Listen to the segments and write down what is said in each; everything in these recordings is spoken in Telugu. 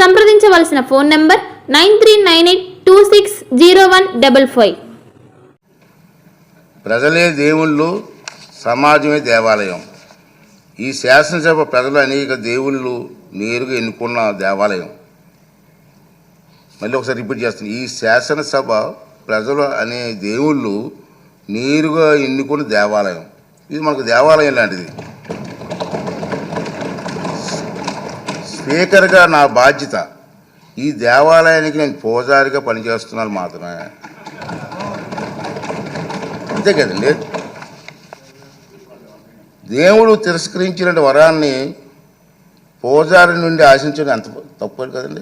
సంప్రదించవలసిన phone number nine three nine eight two six zero one double five. ప్రజలే దేవుళ్ళు సమాజమే దేవాలయం. ఈ శాసనసభ ప్రజలు అనేక దేవుళ్ళు నేరుగా ఎన్నుకున్న దేవాలయం. మళ్ళీ ఒకసారి రిపీట్ చేస్తాను. ఈ శాసనసభ ప్రజలు అనే దేవుళ్ళు నేరుగా ఎన్నుకున్న దేవాలయం. ఇది మనకు దేవాలయం లాంటిది. స్పీకర్గా నా బాధ్యత. ఈ దేవాలయానికి నేను పూజారిగా పనిచేస్తున్నాను మాత్రమే. అంతే కదండి. దేవుడు తిరస్కరించిన వరాన్ని పూజారి నుండి ఆశించడం ఎంత తప్పు కదండి.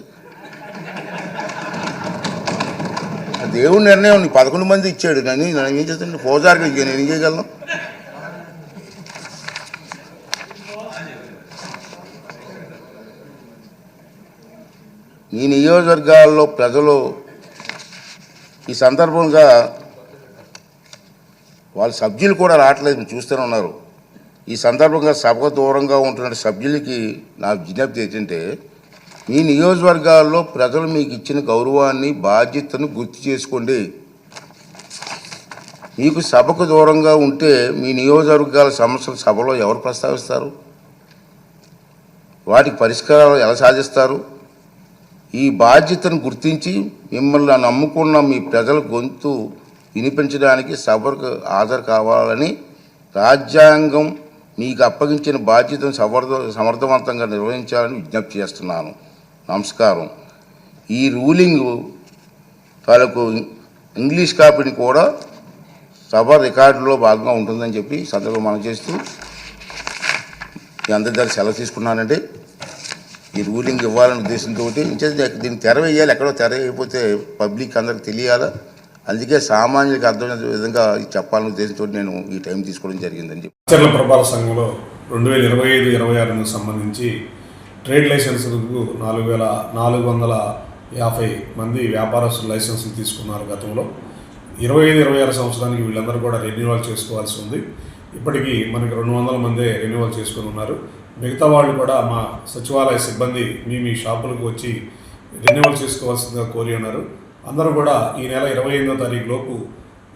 దేవుడి నిర్ణయం పదకొండు మంది ఇచ్చాడు నన్ను నేను ఏం చేస్తాను? పూజారికి నేను ఏం చేయగలను? ఈ నియోజకవర్గాల్లో ప్రజలు ఈ సందర్భంగా వాళ్ళ సభ్యులు కూడా రావట్లేదు చూస్తూనే ఉన్నారు. ఈ సందర్భంగా సభకు దూరంగా ఉంటున్న సభ్యులకి నా విజ్ఞప్తి ఏంటంటే మీ నియోజకవర్గాల్లో ప్రజలు మీకు ఇచ్చిన గౌరవాన్ని బాధ్యతను గుర్తు చేసుకోండి. మీకు సభకు దూరంగా ఉంటే మీ నియోజకవర్గాల సమస్యలు సభలో ఎవరు ప్రస్తావిస్తారు? వాటికి పరిష్కారాలు ఎలా సాధిస్తారు? ఈ బాధ్యతను గుర్తించి మిమ్మల్ని నమ్ముకున్న మీ ప్రజల గొంతు వినిపించడానికి సభకు హాజరు కావాలని రాజ్యాంగం మీకు అప్పగించిన బాధ్యతను సమర్థ సమర్థవంతంగా నిర్వహించాలని విజ్ఞప్తి చేస్తున్నాను. నమస్కారం. ఈ రూలింగ్ తాలూకు ఇంగ్లీష్ కాపీని కూడా సభ రికార్డులో భాగంగా ఉంటుందని చెప్పి సందర్భం మనం చేస్తూ మీ అందరి దగ్గర సెలవు తీసుకున్నానండి. ఈ రూలింగ్ ఇవ్వాలనే ఉద్దేశంతో దీన్ని తెరవేయాలి ఎక్కడో తెరవేయకపోతే పబ్లిక్ అందరికి తెలియాలా? అందుకే సామాన్యులకు అర్థమైన విధంగా చెప్పాలనే ఉద్దేశంతో నేను ఈ టైం తీసుకోవడం జరిగిందని చెప్పి. చర్ల ప్రభాల సంఘంలో రెండు వేల ఇరవై ఐదు ఇరవై ఆరుకు సంబంధించి ట్రేడ్ లైసెన్సులకు నాలుగు వేల నాలుగు వందల యాభై మంది వ్యాపారస్తులు లైసెన్సులు తీసుకున్నారు గతంలో. ఇరవై ఐదు ఇరవై ఆరు సంవత్సరానికి వీళ్ళందరూ కూడా రెన్యువల్ చేసుకోవాల్సి ఉంది. ఇప్పటికీ మనకి రెండు వందల మందే రెన్యువల్ చేసుకుని ఉన్నారు. మిగతా వాళ్ళు కూడా మా సచివాలయ సిబ్బంది మీ మీ షాపులకు వచ్చి రెన్యువల్ చేసుకోవాల్సిందిగా కోరి ఉన్నారు. అందరూ కూడా ఈ నెల ఇరవై ఎనిమిదో తారీఖు లోపు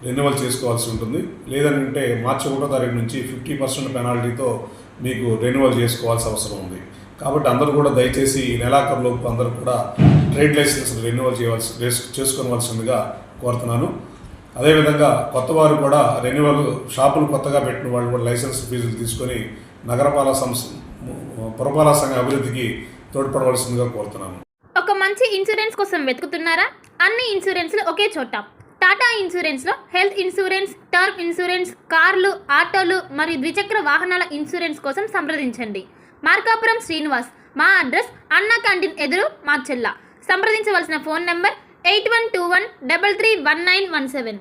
రెన్యువల్ చేసుకోవాల్సి ఉంటుంది. లేదంటే మార్చి ఒకటో తారీఖు నుంచి ఫిఫ్టీ పర్సెంట్ పెనాల్టీతో మీకు రెన్యువల్ చేసుకోవాల్సిన అవసరం ఉంది. కాబట్టి అందరూ కూడా దయచేసి ఈ నెలాఖరులోపు అందరూ కూడా ట్రేడ్ లైసెన్స్ రెన్యువల్ చేయవలసి చేసుకోవాల్సిందిగా కోరుతున్నాను. అదేవిధంగా కొత్త వారు కూడా రెన్యువల్ షాపులు కొత్తగా పెట్టిన వాళ్ళు కూడా లైసెన్స్ ఫీజులు తీసుకొని నగరపాలక సంస్థ పురపాలక సంఘ అభివృద్ధికి తోడ్పడవలసిందిగా కోరుతున్నాను. ఒక మంచి ఇన్సూరెన్స్ కోసం వెతుకుతున్నారా? అన్ని ఇన్సూరెన్స్లు ఒకే చోట. టాటా ఇన్సూరెన్స్లో హెల్త్ ఇన్సూరెన్స్ టర్మ్ ఇన్సూరెన్స్ కార్లు ఆటోలు మరియు ద్విచక్ర వాహనాల ఇన్సూరెన్స్ కోసం సంప్రదించండి. మార్కాపురం శ్రీనివాస్ మా అడ్రస్ అన్నా క్యాంటీన్ ఎదురు మార్చెల్ల సంప్రదించవలసిన phone number eight one two one double three one nine one seven.